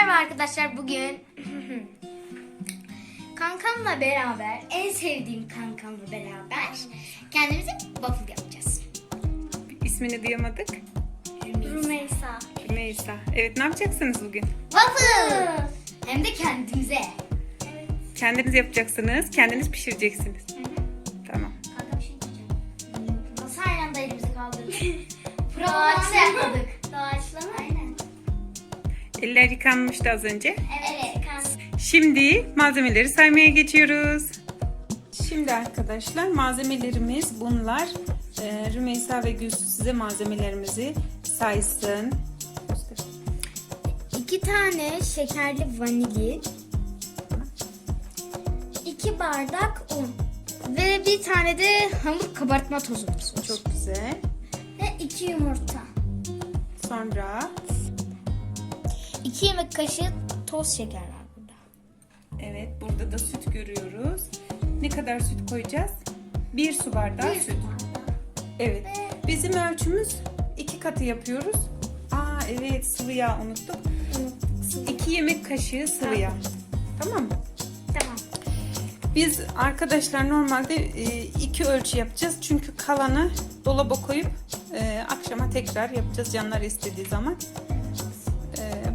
Merhaba arkadaşlar bugün kankamla beraber en sevdiğim kankamla beraber kendimize waffle yapacağız. İsmini duyamadık. Rümeysa. Neyse. Evet ne yapacaksınız bugün? Waffle. Hem de kendimize. Kendiniz yapacaksınız. Kendiniz pişireceksiniz. Tamam. Kanka bir şey diyeceğim. Nasıl aynı anda elimizi kaldırdık? Doğaçla yapmadık. Eller yıkanmıştı az önce. Evet. kan- Şimdi malzemeleri saymaya geçiyoruz. Şimdi arkadaşlar malzemelerimiz bunlar. Ee, Rümeysa ve Gülsü size malzemelerimizi saysın. İki tane şekerli vanilin, iki bardak un ve bir tane de hamur kabartma tozumuz var. Çok güzel. Ve iki yumurta. Sonra İki yemek kaşığı toz şeker var burada. evet burada da süt görüyoruz. Ne kadar süt koyacağız? Bir su bardağı süt. Evet. Bizim ölçümüz iki katı yapıyoruz. Aa evet sıvı yağ unuttuk. İki yemek kaşığı sıvı yağ. Tamam mı? Tamam. Biz arkadaşlar normalde e, iki ölçü yapacağız. Çünkü kalanı dolaba koyup e, akşama tekrar yapacağız canlar istediği zaman.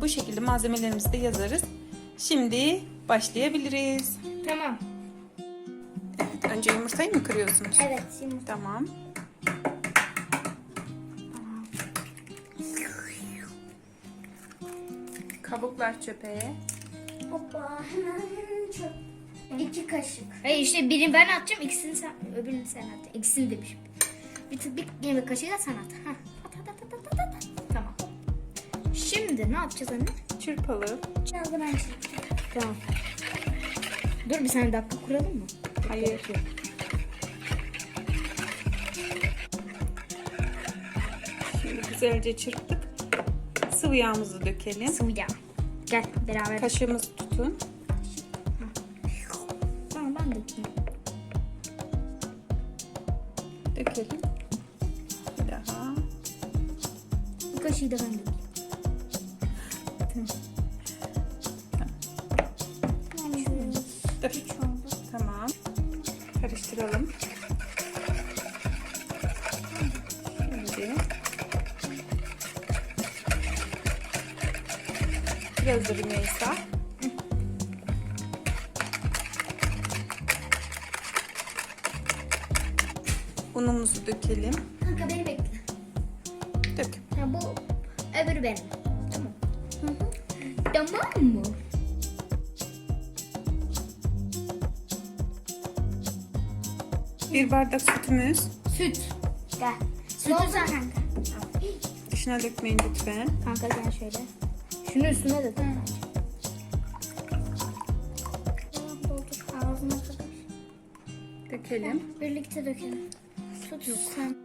Bu şekilde malzemelerimizi de yazarız. Şimdi başlayabiliriz. Tamam. Evet, önce yumurtayı mı kırıyorsunuz? Evet yumurta. Tamam. Kabuklar çöpe. Hoppa hemen çok. İki kaşık. Hayır işte birini ben atacağım ikisini sen öbürünü sen at. İkisini demişim. Bir, bir yemek kaşığı da sen at. Heh. Şimdi ne yapacağız anne? Çırpalı. Çaldı ben çekeceğim. Tamam. Dur bir saniye dakika kuralım mı? Hayır. Şimdi güzelce çırptık. Sıvı yağımızı dökelim. Sıvı yağ. Gel beraber. Kaşığımızı tutun. Tamam ben dökeyim. Dökelim. Bir daha. Bu kaşığı da ben dökeyim. Dur. Tamam. Karıştıralım. Şimdi. Biraz da Rümeysa. Unumuzu dökelim. Kanka beni bekle. Dök. Ha, bu öbürü benim. Tamam. Tamam mı? Bir bardak sütümüz. Süt. Gel. Sütü sen kanka. Dışına dökmeyin lütfen. Kanka gel şöyle. Şunu üstüne ağzına kadar. Dökelim. Birlikte dökelim. Tut sen.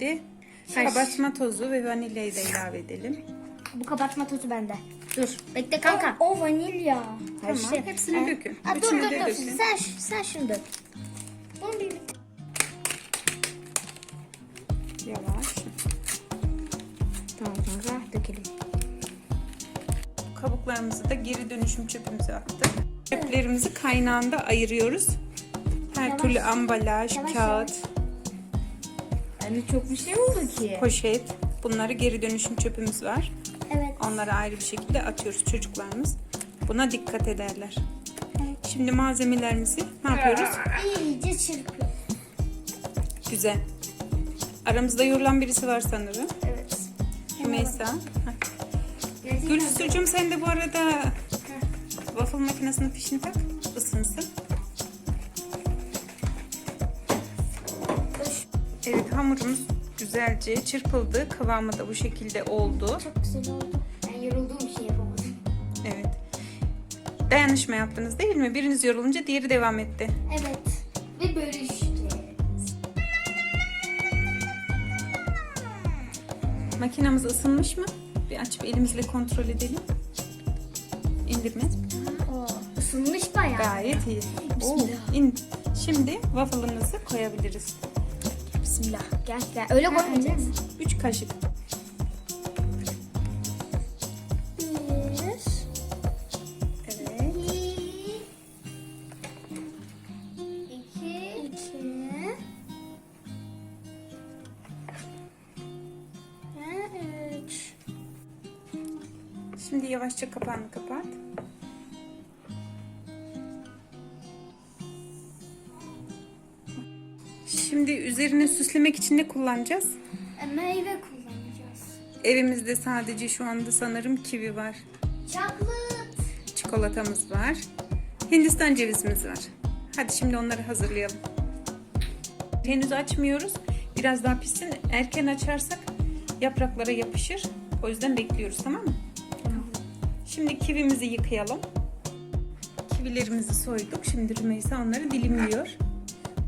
Şimdi Kaş- kabartma tozu ve vanilyayı da ilave edelim. Bu kabartma tozu bende. Dur. Bekle kanka. O, vanilya. Tamam, hepsini dökün. Ha, dur dur dur. dökün. Sen, sen şunu dök. Bunu birlikte. Yavaş. Tamam kanka dökelim. Kabuklarımızı da geri dönüşüm çöpümüze attık. Çöplerimizi kaynağında ayırıyoruz. Her Yavaş. türlü ambalaj, Yavaş, kağıt, Yani çok bir şey oldu ki. poşet bunları geri dönüşüm çöpümüz var. Evet. Onları ayrı bir şekilde atıyoruz çocuklarımız. Buna dikkat ederler. Şimdi malzemelerimizi ne yapıyoruz? İyice çırpıyor. Güzel. Aramızda yorulan birisi var sanırım. Evet. Rümeysa. Heh. Gülsücüğüm sen de bu arada waffle makinesinin fişini tak. ısınsın. Evet hamurumuz güzelce çırpıldı. Kıvamı da bu şekilde oldu. Çok güzel oldu. Ben yorulduğum bir şey yapamadım. Evet. Dayanışma yaptınız değil mi? Biriniz yorulunca diğeri devam etti. Evet. Ve bölüştü. Makinamız ısınmış mı? Bir açıp elimizle kontrol edelim. İndirmez. O ısınmış bayağı. Gayet iyi. Oo, in. Şimdi waffle'ımızı koyabiliriz. Bismillah. Gel gel. Öyle koymayacağız. 3 kaşık. Bir. Evet. İki. İki. Ve üç. Şimdi yavaşça kapağını kapat. Şimdi üzerine süslemek için ne kullanacağız? E, Meyve kullanacağız. Evimizde sadece şu anda sanırım kivi var. Çaklıt. Çikolatamız var. Hindistan cevizimiz var. Hadi şimdi onları hazırlayalım. Henüz açmıyoruz. Biraz daha pişsin. Erken açarsak yapraklara yapışır. O yüzden bekliyoruz tamam mı? Şimdi kivimizi yıkayalım. Kivilerimizi soyduk. Şimdi Rümeysa onları dilimliyor.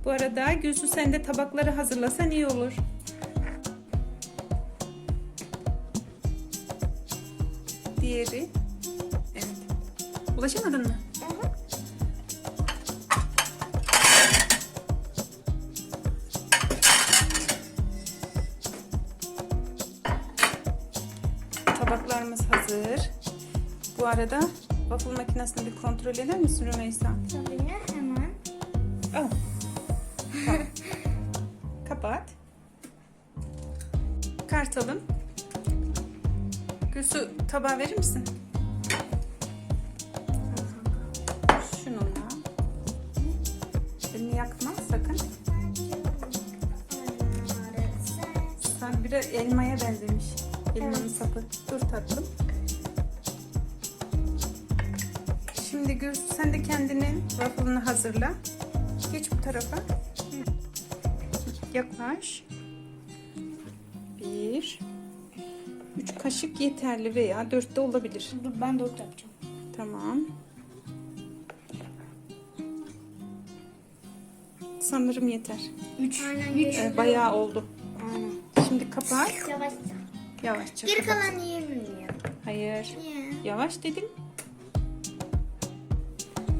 Bu arada Gülsü sen de tabakları hazırlasan iyi olur. Diğeri. Evet. Ulaşamadın mı? Tabaklarımız hazır. Bu arada waffle makinesini bir kontrol eder misin Rümeysa? Tabii Kapat. Kartalım. Gülsü tabağı verir misin? Şununla. Elini yakma sakın. Sen biraz elmaya benzemiş. Elmanın sapı. Dur tatlım. Şimdi Gülsü sen de kendinin waffle'ını hazırla. Geç bu tarafa. Yaklaş. Bir. Üç kaşık yeterli veya dört de olabilir. Dur ben dört yapacağım. Tamam. Sanırım yeter. Üç. Aynen. Üç. Ee, bayağı oldu. Aynen. Şimdi kapat. Yavaşça. Yavaşça Geri kapat. kalan yiyemiyor. Hayır. Niye? Yavaş dedim.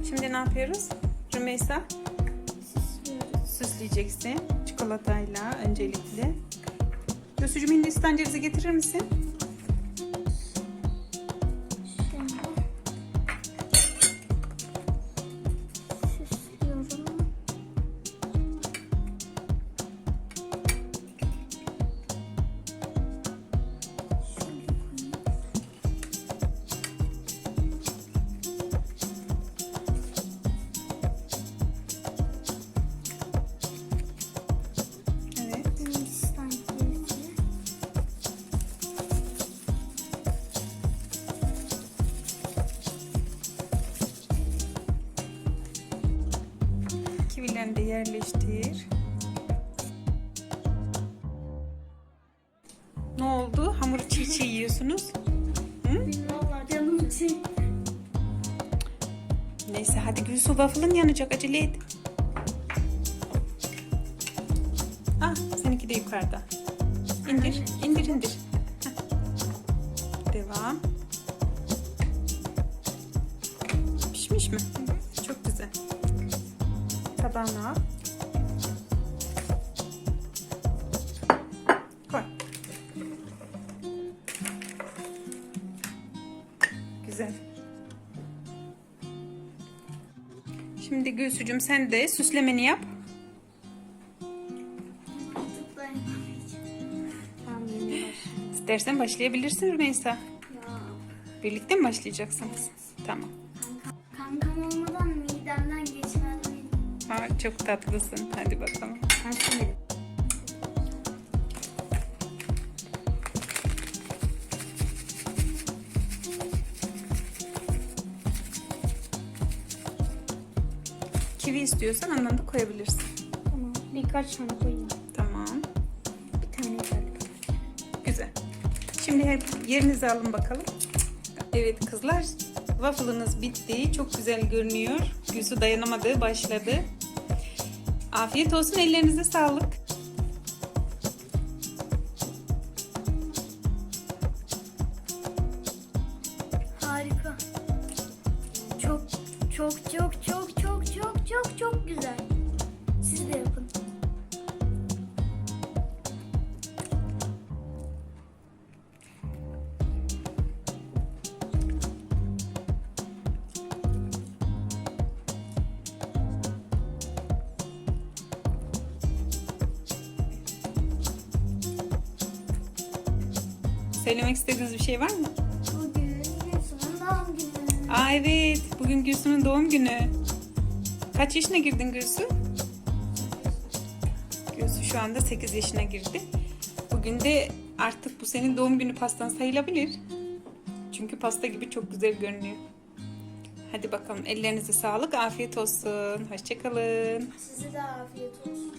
Şimdi ne yapıyoruz? Rümeysa süsleyeceksin. Çikolatayla öncelikle. Gösücüm Hindistan cevizi getirir misin? Kivilerini de yerleştir. Ne oldu? Hamuru çiğ çiğ yiyorsunuz. Hı? Vallahi canım çekti. Neyse hadi Gülsü waffle'ın yanacak acele et. Ah seninki de yukarıda. İndir, indir, indir. Heh. Devam. Pişmiş mi? Çok güzel. Tabağına. Koy. Güzel. Şimdi Gülsücüm sen de süslemeni yap. İstersen başlayabilirsin Rümeysa. Birlikte mi başlayacaksınız? Tamam. Kankam olmadan? Aa, çok tatlısın. Hadi bakalım. Kivi istiyorsan ondan da koyabilirsin. Tamam. Birkaç tane koyayım. Tamam. Bir tane yeterli. Güzel. Şimdi hep yerinize alın bakalım. Evet kızlar. Waffle'ınız bitti. Çok güzel görünüyor. Gülsü dayanamadı. Başladı. Afiyet olsun. Ellerinize sağlık. Harika. Çok çok çok çok çok çok çok çok Söylemek istediğiniz bir şey var mı? Bugün Gülsüm'ün doğum günü. Aa evet. Bugün Gülsüm'ün doğum günü. Kaç yaşına girdin Gülsü? Gülsü şu anda 8 yaşına girdi. Bugün de artık bu senin doğum günü pastan sayılabilir. Çünkü pasta gibi çok güzel görünüyor. Hadi bakalım ellerinize sağlık, afiyet olsun. Hoşçakalın. Size de afiyet olsun.